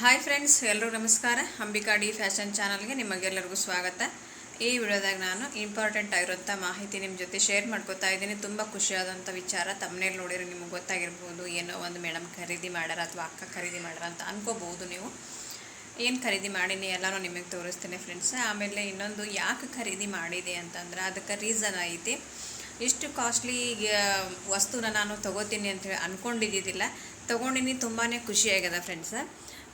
Hi friends ಎಲ್ಲರೂ ನಮಸ್ಕಾರ. Ambika D fashion ಚಾನಲ್ಗೆ ನಿಮಗೆಲ್ಲರಿಗೂ ಸ್ವಾಗತ. ಈ ವಿಡಿಯೋದಾಗ ನಾನು ಇಂಪಾರ್ಟೆಂಟ್ ಆಗಿರೋಂಥ ಮಾಹಿತಿ ನಿಮ್ಮ ಜೊತೆ ಶೇರ್ ಮಾಡ್ಕೋತಾ ಇದ್ದೀನಿ. ತುಂಬ ಖುಷಿಯಾದಂಥ ವಿಚಾರ ತಮ್ಮನೇಲಿ ನೋಡಿದ್ರೆ ನಿಮಗೆ ಗೊತ್ತಾಗಿರ್ಬೋದು. ಏನೋ ಒಂದು ಮೇಡಮ್ ಖರೀದಿ ಮಾಡ್ಯಾರ ಅಥವಾ ಅಕ್ಕ ಖರೀದಿ ಮಾಡ್ಯಾರ ಅಂತ ಅನ್ಕೋಬೋದು ನೀವು. ಏನು ಖರೀದಿ ಮಾಡೀನಿ ಎಲ್ಲನೂ ನಿಮಗೆ ತೋರಿಸ್ತೀನಿ ಫ್ರೆಂಡ್ಸ್ ಆಮೇಲೆ ಇನ್ನೊಂದು ಯಾಕೆ ಖರೀದಿ ಮಾಡಿದೆ ಅಂತಂದ್ರೆ ಅದಕ್ಕೆ ರೀಸನ್ ಐತಿ. ಇಷ್ಟು ಕಾಸ್ಟ್ಲಿ ವಸ್ತುನ ನಾನು ತೊಗೋತೀನಿ ಅಂತ ಹೇಳಿ ತೊಗೊಂಡಿನಿ ತುಂಬಾ ಖುಷಿಯಾಗ್ಯದ ಫ್ರೆಂಡ್ಸ್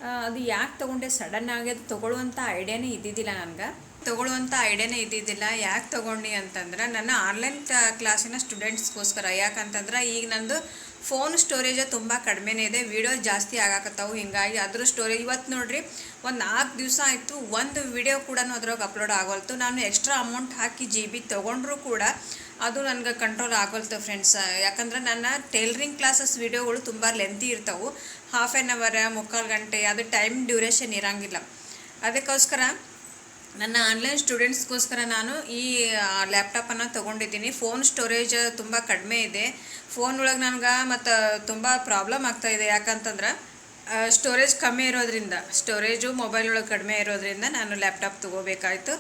ಅದು ಯಾಕೆ ತೊಗೊಂಡೆ? ಸಡನ್ ಅದು ತೊಗೊಳ್ಳುವಂಥ ಐಡಿಯಾನೇ ಇದ್ದಿದ್ದಿಲ್ಲ ನನಗೆ. ತೊಗೊಳ್ಳುವಂಥ ಐಡಿಯಾನೇ ಇದ್ದಿದ್ದಿಲ್ಲ. ಯಾಕೆ ತೊಗೊಂಡು ಅಂತಂದ್ರೆ, ನನ್ನ ಆನ್ಲೈನ್ ಕ್ಲಾಸಿನ ಸ್ಟೂಡೆಂಟ್ಸ್ಗೋಸ್ಕರ. ಯಾಕಂತಂದ್ರೆ, ಈಗ ನಂದು ಫೋನ್ ಸ್ಟೋರೇಜ್ ತುಂಬ ಕಡಿಮೆನೇ ಇದೆ. ವಿಡಿಯೋ ಜಾಸ್ತಿ ಆಗಾಕತ್ತಾವು. ಹಿಂಗಾಗಿ ಅದ್ರ ಸ್ಟೋರೇಜ್ ಇವತ್ತು ನೋಡ್ರಿ, ಒಂದು ನಾಲ್ಕು ದಿವಸ ಆಯಿತು, ಒಂದು ವಿಡಿಯೋ ಕೂಡ ಅದ್ರಾಗ ಅಪ್ಲೋಡ್ ಆಗೋಲ್ತು. ನಾನು ಎಕ್ಸ್ಟ್ರಾ ಅಮೌಂಟ್ ಹಾಕಿ ಜಿ ಬಿ ತೊಗೊಂಡ್ರೂ ಕೂಡ ಅದು ನನಗೆ ಕಂಟ್ರೋಲ್ ಆಗೋಲ್ತು ಫ್ರೆಂಡ್ಸ್ ಯಾಕಂದ್ರೆ ನನ್ನ ಟೈಲರಿಂಗ್ ಕ್ಲಾಸಸ್ ವಿಡಿಯೋಗಳು ತುಂಬ ಲೆಂತಿ ಇರ್ತವೆ. ಹಾಫ್ ಆ್ಯನ್ ಅವರ್ ಮುಕ್ಕಾಲು ಗಂಟೆ, ಅದು ಟೈಮ್ ಡ್ಯೂರೇಷನ್ ಇರೋಂಗಿಲ್ಲ. ಅದಕ್ಕೋಸ್ಕರ ನನ್ನ ಆನ್ಲೈನ್ ಸ್ಟೂಡೆಂಟ್ಸ್ಗೋಸ್ಕರ ನಾನು ಈ ಲ್ಯಾಪ್ಟಾಪನ್ನು ತೊಗೊಂಡಿದ್ದೀನಿ. ಫೋನ್ ಸ್ಟೋರೇಜ್ ತುಂಬ ಕಡಿಮೆ ಇದೆ. ಫೋನ್ ಒಳಗೆ ನನಗೆ ಮತ್ತು ತುಂಬ ಪ್ರಾಬ್ಲಮ್ ಆಗ್ತಾಯಿದೆ ಯಾಕಂತಂದ್ರೆ ಸ್ಟೋರೇಜ್ ಕಮ್ಮಿ ಇರೋದ್ರಿಂದ ಸ್ಟೋರೇಜು ಮೊಬೈಲ್ ಒಳಗೆ ಕಡಿಮೆ ಇರೋದ್ರಿಂದ ನಾನು ಲ್ಯಾಪ್ಟಾಪ್ ತೊಗೋಬೇಕಾಯಿತು.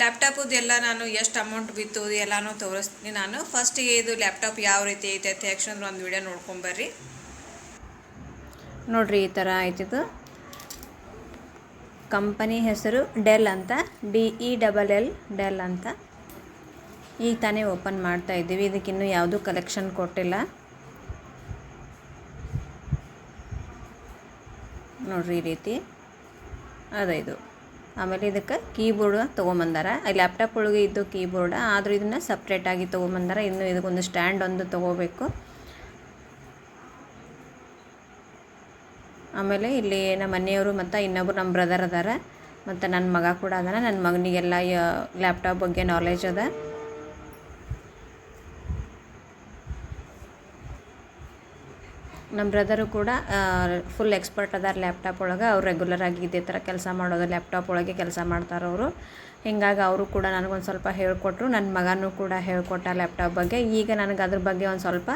ಲ್ಯಾಪ್ಟಾಪದ್ದು ಎಲ್ಲ ನಾನು ಎಷ್ಟು ಅಮೌಂಟ್ ಬಿತ್ತು ಎಲ್ಲನೂ ತೋರಿಸ್ತೀನಿ ನಾನು. ಫಸ್ಟಿಗೆ ಇದು ಲ್ಯಾಪ್ಟಾಪ್ ಯಾವ ರೀತಿ ಐತೆ ಅಂತ ಯಾಕಂದ್ರೆ ಒಂದು ವಿಡಿಯೋ ನೋಡ್ಕೊಂಬರ್ರಿ ನೋಡ್ರಿ ಈ ಥರ ಆಯ್ತಿದ್ದು ಕಂಪನಿ ಹೆಸರು ಡೆಲ್ ಅಂತ D E double L Dell ಅಂತ. ಈಗ ತಾನೇ ಓಪನ್ ಮಾಡ್ತಾ ಇದ್ದೀವಿ. ಇದಕ್ಕಿನ್ನೂ ಯಾವುದೂ ಕಲೆಕ್ಷನ್ ಕೊಟ್ಟಿಲ್ಲ. ನೋಡ್ರಿ ಈ ರೀತಿ. ಅದ ಇದು. ಆಮೇಲೆ ಇದಕ್ಕೆ ಕೀಬೋರ್ಡ್ ತೊಗೊಂಬಂದಾರ. ಲ್ಯಾಪ್ಟಾಪ್ ಒಳಗೆ ಇದ್ದು ಕೀಬೋರ್ಡ್ ಆದರೂ ಇದನ್ನು ಸಪ್ರೇಟಾಗಿ ತೊಗೊಂಬಂದಾರ. ಇನ್ನು ಇದಕ್ಕೊಂದು ಸ್ಟ್ಯಾಂಡ್ ಒಂದು ತೊಗೋಬೇಕು. ಆಮೇಲೆ ಇಲ್ಲಿ ನಮ್ಮ ಮನೆಯವರು ಮತ್ತು ಇನ್ನೊಬ್ಬರು ನಮ್ಮ ಬ್ರದರ್ ಅದಾರ. ಮತ್ತು ನನ್ನ ಮಗ ಕೂಡ ಅದಾನ. ನನ್ನ ಮಗನಿಗೆಲ್ಲ ಲ್ಯಾಪ್ಟಾಪ್ ಬಗ್ಗೆ ನಾಲೆಜ್ ಅದ. ನಮ್ಮ ಬ್ರದರು ಕೂಡ ಫುಲ್ ಎಕ್ಸ್ಪರ್ಟ್ ಅದಾರ ಲ್ಯಾಪ್ಟಾಪ್ ಒಳಗೆ. ಅವ್ರು ರೆಗ್ಯುಲರ್ ಆಗಿ ಇದೇ ಥರ ಕೆಲಸ ಮಾಡೋದು ಲ್ಯಾಪ್ಟಾಪ್ ಒಳಗೆ ಕೆಲಸ ಮಾಡ್ತಾರೆ ಅವರು. ಹಿಂಗಾಗಿ ಅವರು ಕೂಡ ನನಗೊಂದು ಸ್ವಲ್ಪ ಹೇಳಿಕೊಟ್ರು. ನನ್ನ ಮಗನೂ ಕೂಡ ಹೇಳಿಕೊಟ್ಟ ಲ್ಯಾಪ್ಟಾಪ್ ಬಗ್ಗೆ. ಈಗ ನನಗೆ ಅದ್ರ ಬಗ್ಗೆ ಒಂದು ಸ್ವಲ್ಪ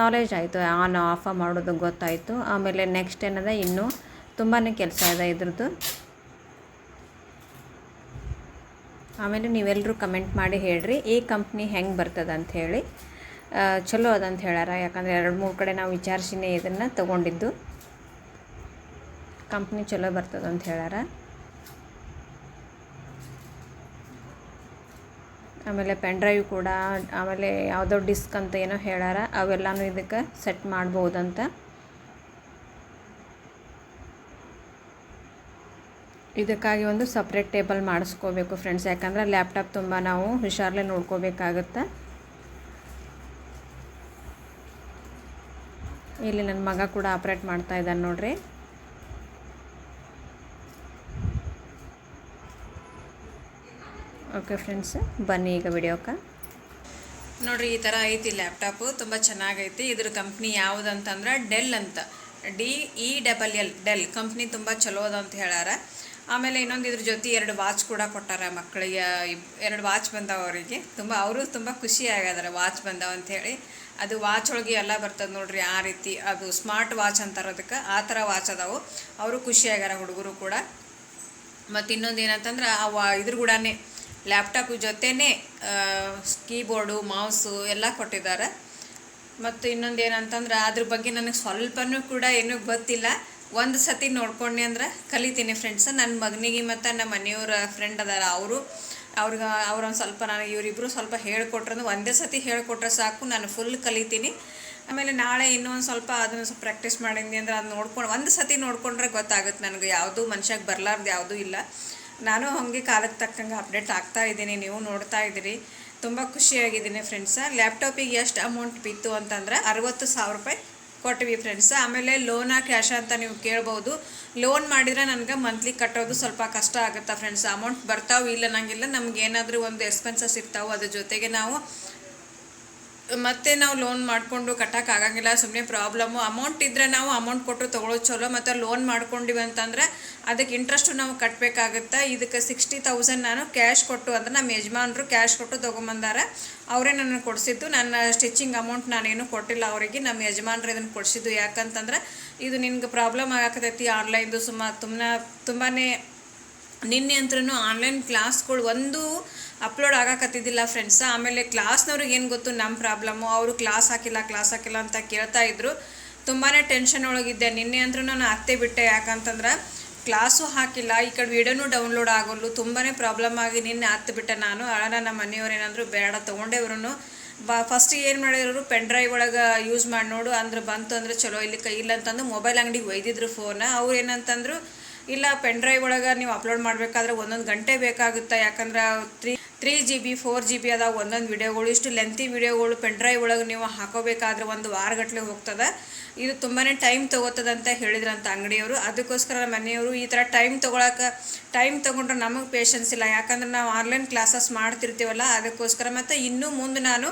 ನಾಲೆಜ್ ಆಯಿತು. ಆನ್ ಆಫ್ ಮಾಡೋದು ಗೊತ್ತಾಯಿತು. ಆಮೇಲೆ ನೆಕ್ಸ್ಟ್ ಏನದ, ಇನ್ನೂ ತುಂಬಾ ಕೆಲಸ ಇದೆ ಇದ್ರದ್ದು. ಆಮೇಲೆ ನೀವೆಲ್ಲರೂ ಕಮೆಂಟ್ ಮಾಡಿ ಹೇಳ್ರಿ. ಈ ಕಂಪ್ನಿ ಹೆಂಗೆ ಬರ್ತದೆ ಅಂತ ಹೇಳಿ. ಚಲೋ ಅದಂತ ಹೇಳ್ಯಾರ. ಯಾಕಂದರೆ ಎರಡು ಮೂರು ಕಡೆ ನಾವು ವಿಚಾರಿಸಿನೇ ಇದನ್ನು ತಗೊಂಡಿದ್ದು. ಕಂಪ್ನಿ ಚಲೋ ಬರ್ತದೆ ಅಂತ ಹೇಳ್ಯಾರ. ಆಮೇಲೆ ಪೆನ್ ಡ್ರೈವ್ ಕೂಡ, ಆಮೇಲೆ ಯಾವುದೋ ಡಿಸ್ಕ್ ಅಂತ ಏನೋ ಹೇಳ್ಯಾರ. ಅವೆಲ್ಲನೂ ಇದಕ್ಕೆ ಸೆಟ್ ಮಾಡ್ಬೋದಂತ. ಇದಕ್ಕಾಗಿ ಒಂದು ಸಪ್ರೇಟ್ ಟೇಬಲ್ ಮಾಡಿಸ್ಕೋಬೇಕು ಫ್ರೆಂಡ್ಸ್ ಯಾಕಂದ್ರೆ ಲ್ಯಾಪ್ಟಾಪ್ ತುಂಬ ನಾವು ಹುಷಾರ್ಲೆ ನೋಡ್ಕೋಬೇಕಾಗತ್ತೆ. ಇಲ್ಲಿ ನನ್ನ ಮಗ ಕೂಡ ಆಪ್ರೇಟ್ ಮಾಡ್ತಾ ಇದ್ದಾನೆ ನೋಡ್ರಿ. ಓಕೆ ಫ್ರೆಂಡ್ಸ್ ಬನ್ನಿ ಈಗ ವಿಡಿಯೋಕ್ಕೆ ನೋಡ್ರಿ, ಈ ಥರ ಐತಿ ಲ್ಯಾಪ್ಟಾಪು ತುಂಬ ಚೆನ್ನಾಗೈತಿ. ಇದ್ರ ಕಂಪ್ನಿ ಯಾವುದಂತಂದ್ರೆ ಡೆಲ್ ಅಂತ. D E double L Dell company ತುಂಬ ಚಲೋ ಅದ ಅಂತ ಹೇಳ್ಯಾರ. ಆಮೇಲೆ ಇನ್ನೊಂದು ಇದ್ರ ಜೊತೆ ಎರಡು ವಾಚ್ ಕೂಡ ಕೊಟ್ಟಾರೆ ಮಕ್ಕಳಿಗೆ. ಎರಡು ವಾಚ್ ಬಂದಾವ ಅವರಿಗೆ. ತುಂಬ, ಅವರು ತುಂಬ ಖುಷಿ ಆಗ್ಯದಾರ ವಾಚ್ ಬಂದಾವ ಅಂಥೇಳಿ ಅದು ವಾಚ್ ಒಳಗೆ ಎಲ್ಲ ಬರ್ತದೆ ನೋಡ್ರಿ ಆ ರೀತಿ. ಅದು ಸ್ಮಾರ್ಟ್ ವಾಚ್ ಅಂತಾರೆ ಅದಕ್ಕೆ ಆ ಥರ ವಾಚ್ ಅದಾವು. ಅವರು ಖುಷಿ ಆಗ್ಯಾರ ಹುಡುಗರು ಕೂಡ. ಮತ್ತು ಇನ್ನೊಂದು ಏನಂತಂದ್ರೆ ಆ ವಾ, ಇದ್ರ ಕೂಡ ಲ್ಯಾಪ್ಟಾಪ್ ಜೊತೆನೇ ಕೀಬೋರ್ಡು ಮೌಸು ಎಲ್ಲ ಕೊಟ್ಟಿದ್ದಾರೆ ಮತ್ತು ಇನ್ನೊಂದು ಏನಂತಂದ್ರೆ ಅದ್ರ ಬಗ್ಗೆ ನನಗೆ ಸ್ವಲ್ಪನೂ ಕೂಡ ಏನೂ ಗೊತ್ತಿಲ್ಲ. ಒಂದು ಸತಿ ನೋಡ್ಕೊಂಡೆ ಅಂದ್ರೆ ಕಲಿತೀನಿ ಫ್ರೆಂಡ್ಸ್ ನನ್ನ ಮಗನಿಗೆ ಮತ್ತು ನಮ್ಮ ಮನೆಯವರ ಫ್ರೆಂಡ್ ಅದಾರ ಅವರು. ಅವ್ರಿಗೆ, ಅವ್ರೊಂದು ಸ್ವಲ್ಪ ನಾನು ಇವರಿಬ್ಬರು ಸ್ವಲ್ಪ ಹೇಳ್ಕೊಟ್ರೆ. ಒಂದೇ ಸತಿ ಹೇಳ್ಕೊಟ್ರೆ ಸಾಕು, ನಾನು ಫುಲ್ ಕಲಿತೀನಿ. ಆಮೇಲೆ ನಾಳೆ ಇನ್ನೊಂದು ಸ್ವಲ್ಪ ಅದನ್ನು ಸ್ವಲ್ಪ ಪ್ರಾಕ್ಟೀಸ್ ಮಾಡಿದ್ನಿ ಅಂದ್ರೆ ಅದು ನೋಡ್ಕೊಂಡು, ಒಂದು ಸತಿ ನೋಡ್ಕೊಂಡ್ರೆ ಗೊತ್ತಾಗುತ್ತೆ ನನಗೆ. ಯಾವುದು ಮನುಷ್ಯಾಗ ಬರಲಾರ್ದು ಯಾವುದೂ ಇಲ್ಲ. ನಾನು ಹಾಗೆ ಕಾಲಕ್ಕೆ ತಕ್ಕಂಗೆ ಅಪ್ಡೇಟ್ ಆಗ್ತಾ ಇದ್ದೀನಿ, ನೀವು ನೋಡ್ತಾ ಇದ್ದೀರಿ. ತುಂಬ ಖುಷಿಯಾಗಿದ್ದೀನಿ ಫ್ರೆಂಡ್ಸ ಲ್ಯಾಪ್ಟಾಪಿಗೆ ಎಷ್ಟು ಅಮೌಂಟ್ ಬಿತ್ತು ಅಂತಂದ್ರೆ ಅರವತ್ತು ಸಾವಿರ ರೂಪಾಯಿ ಕೊಟ್ವಿ ಫ್ರೆಂಡ್ಸ್ ಆಮೇಲೆ ಲೋನ ಕ್ಯಾಶ ಅಂತ ನೀವು ಕೇಳ್ಬೋದು. ಲೋನ್ ಮಾಡಿದರೆ ನನಗೆ ಮಂತ್ಲಿ ಕಟ್ಟೋದು ಸ್ವಲ್ಪ ಕಷ್ಟ ಆಗುತ್ತಾ ಫ್ರೆಂಡ್ಸ್ ಅಮೌಂಟ್ ಬರ್ತಾವೆ ಇಲ್ಲ, ನಂಗಿಲ್ಲ, ನಮ್ಗೆ ಏನಾದರೂ ಒಂದು ಎಕ್ಸ್ಪೆನ್ಸಸ್ ಇರ್ತಾವೆ ಅದ್ರ ಜೊತೆಗೆ ನಾವು ಮತ್ತೆ ನಾವು ಲೋನ್ ಮಾಡಿಕೊಂಡು ಕಟ್ಟಕ್ಕೆ ಆಗಂಗಿಲ್ಲ ಸುಮ್ಮನೆ ಪ್ರಾಬ್ಲಮ್ಮು ಅಮೌಂಟ್ ಇದ್ದರೆ ನಾವು ಅಮೌಂಟ್ ಕೊಟ್ಟರು ತೊಗೊಳೋದು ಚಲೋ, ಮತ್ತು ಲೋನ್ ಮಾಡ್ಕೊಂಡಿವಿ ಅಂತಂದ್ರೆ ಅದಕ್ಕೆ ಇಂಟ್ರೆಸ್ಟು ನಾವು ಕಟ್ಟಬೇಕಾಗುತ್ತೆ ಇದಕ್ಕೆ ಸಿಕ್ಸ್ಟಿ ತೌಸಂಡ್ ನಾನು ಕ್ಯಾಶ್ ಕೊಟ್ಟು, ಅಂದ್ರೆ ನಮ್ಮ ಯಜಮಾನರು ಕ್ಯಾಶ್ ಕೊಟ್ಟು ತೊಗೊಂಬಂದಾರ. ಅವರೇ ನನ್ನ ಕೊಡಿಸಿದ್ದು. ನನ್ನ ಸ್ಟಿಚಿಂಗ್ ಅಮೌಂಟ್ ನಾನೇನು ಕೊಟ್ಟಿಲ್ಲ ಅವರಿಗೆ. ನಮ್ಮ ಯಜಮಾನ್ರು ಇದನ್ನು ಕೊಡಿಸಿದ್ದು ಯಾಕಂತಂದ್ರೆ ಇದು ನಿನ್ಗೆ ಪ್ರಾಬ್ಲಮ್ ಆಗಕತ್ತೈತಿ ಆನ್ಲೈನ್ದು ಸುಮ್ಮ, ತುಂಬ ತುಂಬಾ ನಿನ್ನೆ ಅಂತೂ ಆನ್ಲೈನ್ ಕ್ಲಾಸ್ಗಳು ಒಂದು ಅಪ್ಲೋಡ್ ಆಗಕತ್ತಿದ್ದಿಲ್ಲ ಫ್ರೆಂಡ್ಸ್ ಆಮೇಲೆ ಕ್ಲಾಸ್ನವ್ರಿಗೆ ಏನು ಗೊತ್ತು ನಮ್ಮ ಪ್ರಾಬ್ಲಮ್ಮು ಅವರು ಕ್ಲಾಸ್ ಹಾಕಿಲ್ಲ ಕ್ಲಾಸ್ ಹಾಕಿಲ್ಲ ಅಂತ ಕೇಳ್ತಾ ಇದ್ರು. ತುಂಬಾ ಟೆನ್ಷನ್ ಒಳಗಿದ್ದೆ. ನಿನ್ನೆ ಅಂದ್ರೂ ನಾನು ಅತ್ತೆ ಬಿಟ್ಟೆ. ಯಾಕಂತಂದ್ರೆ ಕ್ಲಾಸು ಹಾಕಿಲ್ಲ, ಈ ಕಡೆ ವಿಡಿಯೋನು ಡೌನ್ಲೋಡ್ ಆಗೋಲ್ಲ ತುಂಬಾ ಪ್ರಾಬ್ಲಮ್ ಆಗಿ ನಿನ್ನೆ ಹತ್ತು ಬಿಟ್ಟೆ ನಾನು. ಅಳನ ನಮ್ಮ ಮನೆಯವ್ರು ಏನಂದ್ರು ಬೇಡ ತೊಗೊಂಡೇವ್ರು ಬ ಫಸ್ಟಿಗೆ ಏನು ಮಾಡಿದ್ರು ಪೆನ್ ಡ್ರೈವ್ ಒಳಗೆ ಯೂಸ್ ಮಾಡಿ ನೋಡು. ಅಂದ್ರೆ ಬಂತು ಅಂದ್ರೆ ಚಲೋ, ಇಲ್ಲಿ ಕೈ ಇಲ್ಲ ಅಂತಂದು ಮೊಬೈಲ್ ಅಂಗಡಿಗೆ ಒಯ್ದಿದ್ರು ಫೋನ್ ಅವ್ರು ಏನಂತಂದ್ರು ಇಲ್ಲ ಪೆನ್ ಡ್ರೈವ್ ಒಳಗೆ ನೀವು ಅಪ್ಲೋಡ್ ಮಾಡಬೇಕಾದ್ರೆ ಒಂದೊಂದು ಗಂಟೆ ಬೇಕಾಗುತ್ತೆ. ಯಾಕಂದ್ರೆ three three G B four G B ಅದಾವ. ಒಂದೊಂದು ವಿಡಿಯೋಗಳು. ಇಷ್ಟು ಲೆಂತಿ ವಿಡಿಯೋಗಳು ಪೆನ್ ಡ್ರೈವ್ ಒಳಗೆ ನೀವು ಹಾಕೋಬೇಕಾದ್ರೆ ಒಂದು ವಾರಗಟ್ಟಲೆ ಹೋಗ್ತದೆ. ಇದು ತುಂಬಾ ಟೈಮ್ ತೊಗೋತದಂತ ಹೇಳಿದ್ರಂತ ಅಂಗಡಿಯವರು. ಅದಕ್ಕೋಸ್ಕರ ಮನೆಯವರು ಈ ಥರ ಟೈಮ್ ತೊಗೊಳಕ್ಕೆ ಟೈಮ್ ತೊಗೊಂಡ್ರೆ ನಮಗೆ ಪೇಷನ್ಸ್ ಇಲ್ಲ. ಯಾಕಂದ್ರೆ ನಾವು ಆನ್ಲೈನ್ ಕ್ಲಾಸಸ್ ಮಾಡ್ತಿರ್ತೀವಲ್ಲ, ಅದಕ್ಕೋಸ್ಕರ ಮತ್ತು ಇನ್ನೂ ಮುಂದೆ ನಾನು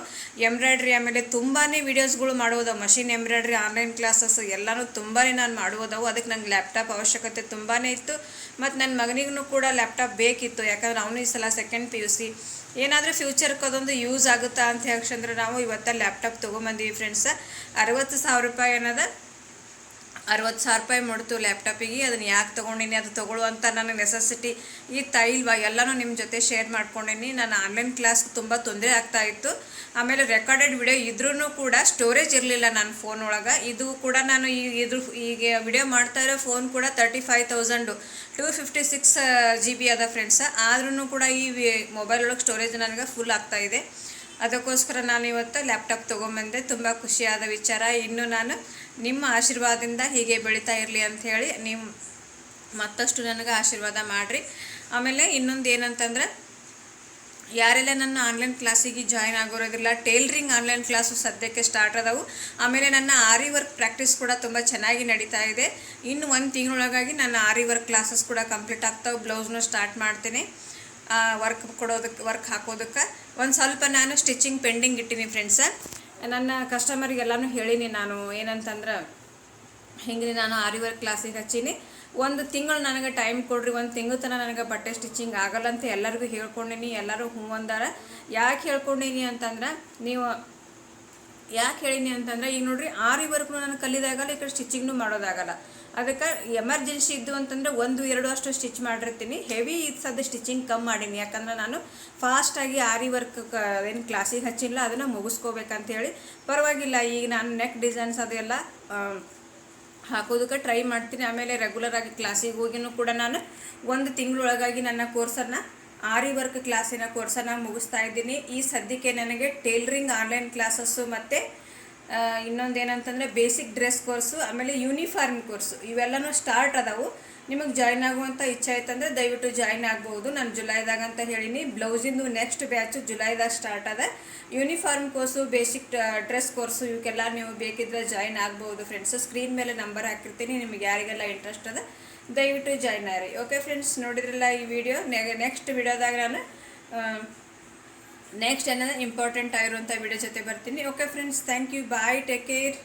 ಎಂಬ್ರಾಯ್ಡ್ರಿ ಆಮೇಲೆ ತುಂಬಾ ವೀಡಿಯೋಸ್ಗಳು ಮಾಡೋದು ಮಷಿನ್ ಎಂಬ್ರಾಯ್ಡ್ರಿ ಆನ್ಲೈನ್ ಕ್ಲಾಸಸ್ ಎಲ್ಲನೂ ತುಂಬಾ ನಾನು ಮಾಡುವುದವು. ಅದಕ್ಕೆ ನಂಗೆ ಲ್ಯಾಪ್ಟಾಪ್ ಅವಶ್ಯಕತೆ ತುಂಬಾ ಇತ್ತು. ಮತ್ತು ನನ್ನ ಮಗನಿಗೂ ಕೂಡ ಲ್ಯಾಪ್ಟಾಪ್ ಬೇಕಿತ್ತು. ಯಾಕಂದ್ರೆ ಅವನು ಈ ಸಲ ಸೆಕೆಂಡ್ ಪಿ ಯು ಸಿ ಏನಾದರೂ ಫ್ಯೂಚರ್ಗೆ ಅದೊಂದು ಯೂಸ್ ಆಗುತ್ತಾ ಅಂತ ಹೇಳ್ಕಂದ್ರೆ ನಾವು ಇವತ್ತು ಲ್ಯಾಪ್ಟಾಪ್ ತೊಗೊಂಬಂದೀವಿ ಫ್ರೆಂಡ್ಸ್ ಅರವತ್ತು ಸಾವಿರ ರೂಪಾಯಿ ಏನದ ಅರವತ್ತು ಸಾವಿರ ರೂಪಾಯಿ ಮುಡ್ತು ಲ್ಯಾಪ್ಟಾಪಿಗೆ ಅದನ್ನು ಯಾಕೆ ತೊಗೊಂಡಿನಿ, ಅದು ತೊಗೊಳ್ಳುವಂಥ ನನಗೆ ನೆಸೆಸಿಟಿ ಈ ಇಲ್ವಾ ಎಲ್ಲನೂ ನಿಮ್ಮ ಜೊತೆ ಶೇರ್ ಮಾಡ್ಕೊಂಡೀನಿ. ನಾನು ಆನ್ಲೈನ್ ಕ್ಲಾಸ್ ತುಂಬ ತೊಂದರೆ ಆಗ್ತಾ ಇತ್ತು. ಆಮೇಲೆ ರೆಕಾರ್ಡೆಡ್ ವಿಡಿಯೋ ಇದ್ರೂ ಕೂಡ ಸ್ಟೋರೇಜ್ ಇರಲಿಲ್ಲ ನನ್ನ ಫೋನ್ ಒಳಗೆ. ಇದು ಕೂಡ ನಾನು ಈ ಇದ್ರ, ಈಗ ವಿಡಿಯೋ ಮಾಡ್ತಾ ಇರೋ ಫೋನ್ ಕೂಡ thirty five thousand two fifty six G B ಅದ ಫ್ರೆಂಡ್ಸ್ ಆದ್ರೂ ಕೂಡ ಈ ಮೊಬೈಲ್ ಒಳಗೆ ಸ್ಟೋರೇಜ್ ನನಗೆ ಫುಲ್ ಆಗ್ತಾ ಇದೆ. ಅದಕ್ಕೋಸ್ಕರ ನಾನು ಇವತ್ತು ಲ್ಯಾಪ್ಟಾಪ್ ತೊಗೊಂಬಂದೆ. ತುಂಬ ಖುಷಿಯಾದ ವಿಚಾರ. ಇನ್ನು ನಾನು ನಿಮ್ಮ ಆಶೀರ್ವಾದದಿಂದ ಹೀಗೆ ಬೆಳೀತಾ ಇರಲಿ ಅಂಥೇಳಿ ನೀವು ಮತ್ತಷ್ಟು ನನಗೆ ಆಶೀರ್ವಾದ ಮಾಡಿರಿ. ಆಮೇಲೆ ಇನ್ನೊಂದು ಏನಂತಂದ್ರೆ, ಯಾರೆಲ್ಲ ನನ್ನ ಆನ್ಲೈನ್ ಕ್ಲಾಸಿಗೆ ಜಾಯ್ನ್ ಆಗಿರೋದಿಲ್ಲ ಟೇಲ್ರಿಂಗ್ ಆನ್ಲೈನ್ ಕ್ಲಾಸು ಸದ್ಯಕ್ಕೆ ಸ್ಟಾರ್ಟ್ ಅದಾವು ಆಮೇಲೆ ನನ್ನ ಆರಿ ವರ್ಕ್ ಪ್ರಾಕ್ಟೀಸ್ ಕೂಡ ತುಂಬ ಚೆನ್ನಾಗಿ ನಡೀತಾ ಇದೆ. ಇನ್ನು ಒಂದು ತಿಂಗಳೊಳಗಾಗಿ ನನ್ನ ಆರಿ ವರ್ಕ್ ಕ್ಲಾಸಸ್ ಕೂಡ ಕಂಪ್ಲೀಟ್ ಆಗ್ತಾವೆ. ಬ್ಲೌಸ್ನು ಸ್ಟಾರ್ಟ್ ಮಾಡ್ತೀನಿ. ವರ್ಕ್ ಕೊಡೋದಕ್ಕೆ ವರ್ಕ್ ಹಾಕೋದಕ್ಕೆ. ಒಂದು ಸ್ವಲ್ಪ ನಾನು ಸ್ಟಿಚಿಂಗ್ ಪೆಂಡಿಂಗ್ ಇಟ್ಟೀನಿ ಫ್ರೆಂಡ್ಸ ನನ್ನ ಕಸ್ಟಮರಿಗೆಲ್ಲನೂ ಹೇಳೀನಿ ನಾನು ಏನಂತಂದ್ರೆ ಹಿಂಗೆ ನಾನು ಆರಿ ವರ್ಕ್ ಕ್ಲಾಸಿಗೆ ಹಚ್ಚೀನಿ. ಒಂದು ತಿಂಗಳು ನನಗೆ ಟೈಮ್ ಕೊಡ್ರಿ, ಒಂದು ತಿಂಗಳು ತನಕ ನನಗೆ ಬಟ್ಟೆ ಸ್ಟಿಚಿಂಗ್ ಆಗಲ್ಲ ಅಂತ ಎಲ್ಲರಿಗೂ ಹೇಳ್ಕೊಂಡಿನಿ, ಎಲ್ಲರೂ ಹ್ಞೂ ಅಂದಾರ. ಯಾಕೆ ಹೇಳ್ಕೊಂಡಿನಿ ಅಂತಂದ್ರೆ, ನೀವು ಯಾಕೆ ಹೇಳೀನಿ ಅಂತಂದ್ರೆ, ಈಗ ನೋಡ್ರಿ ಆರಿ ವರ್ಕ್ನು ನಾನು ಕಲಿದಾಗಲ್ಲ ಈ ಕಡೆ ಸ್ಟಿಚಿಂಗ್ನು ಮಾಡೋದಾಗಲ್ಲ. ಅದಕ್ಕೆ ಎಮರ್ಜೆನ್ಸಿ ಇದ್ದು ಅಂತಂದ್ರೆ ಒಂದು, ಎರಡು ಅಷ್ಟು ಸ್ಟಿಚ್ ಮಾಡಿರ್ತೀನಿ. ಹೆವಿ ಸದ್ದು ಸ್ಟಿಚಿಂಗ್ ಕಮ್ಮಿ ಮಾಡೀನಿ. ಯಾಕಂದ್ರೆ ನಾನು ಫಾಸ್ಟಾಗಿ ಆರಿ ವರ್ಕ್ ಏನು ಕ್ಲಾಸಿಗೆ ಹಚ್ಚಿಲ್ಲ, ಅದನ್ನು ಮುಗಿಸ್ಕೋಬೇಕಂತ ಹೇಳಿ ಪರವಾಗಿಲ್ಲ, ಈಗ ನಾನು ನೆಕ್ ಡಿಸೈನ್ಸ್ ಅದೆಲ್ಲ ಹಾಕೋದಕ್ಕೆ ಟ್ರೈ ಮಾಡ್ತೀನಿ. ಆಮೇಲೆ ರೆಗ್ಯುಲರ್ ಆಗಿ ಕ್ಲಾಸಿಗೆ ಹೋಗಿನೂ ಕೂಡ ನಾನು ಒಂದು ತಿಂಗಳೊಳಗಾಗಿ ನನ್ನ ಕೋರ್ಸನ್ನು ಆರಿ ವರ್ಕ್ ಕ್ಲಾಸಿನ ಕೋರ್ಸನ್ನು ಮುಗಿಸ್ತಾ ಇದ್ದೀನಿ. ಈ ಸದ್ಯಕ್ಕೆ ನನಗೆ ಟೇಲ್ರಿಂಗ್ ಆನ್ಲೈನ್ ಕ್ಲಾಸಸ್ಸು ಮತ್ತು ಇನ್ನೊಂದು ಏನಂತಂದರೆ ಬೇಸಿಕ್ ಡ್ರೆಸ್ ಕೋರ್ಸು ಆಮೇಲೆ ಯೂನಿಫಾರ್ಮ್ ಕೋರ್ಸು ಇವೆಲ್ಲನೂ ಸ್ಟಾರ್ಟ್ ಅದಾವು. ನಿಮಗೆ ಜಾಯ್ನ್ ಆಗುವಂಥ ಇಚ್ಛೆ ಆಯ್ತಂದ್ರೆ ದಯವಿಟ್ಟು ಜಾಯ್ನ್ ಆಗ್ಬೋದು. ನಾನು ಜುಲೈದಾಗ ಅಂತ ಹೇಳೀನಿ. ಬ್ಲೌಸಿಂದು ನೆಕ್ಸ್ಟ್ ಬ್ಯಾಚು ಜುಲೈದಾಗ ಸ್ಟಾರ್ಟ್ ಅದ. Uniform course basic dress course ಇವಕ್ಕೆಲ್ಲ ನೀವು ಬೇಕಿದ್ರೆ ಜಾಯ್ನ್ ಆಗ್ಬೋದು ಫ್ರೆಂಡ್ಸ್ ಸ್ಕ್ರೀನ್ ಮೇಲೆ ನಂಬರ್ ಹಾಕಿರ್ತೀನಿ. ನಿಮಗೆ ಯಾರಿಗೆಲ್ಲ ಇಂಟ್ರೆಸ್ಟ್ ಅದ, ದಯವಿಟ್ಟು ಜಾಯ್ನ್ ಆಗ್ರಿ. ಓಕೆ ಫ್ರೆಂಡ್ಸ್ ನೋಡಿದ್ರಲ್ಲ ಈ ವಿಡಿಯೋ ನೆಕ್ಸ್ಟ್ ವಿಡಿಯೋದಾಗ ನಾನು ನೆಕ್ಸ್ಟ್ ಏನಾದರೂ ಇಂಪಾರ್ಟೆಂಟ್ ಆಗಿರುವಂಥ ವಿಡಿಯೋ ಜೊತೆ ಬರ್ತೀನಿ. Okay friends thank you bye take care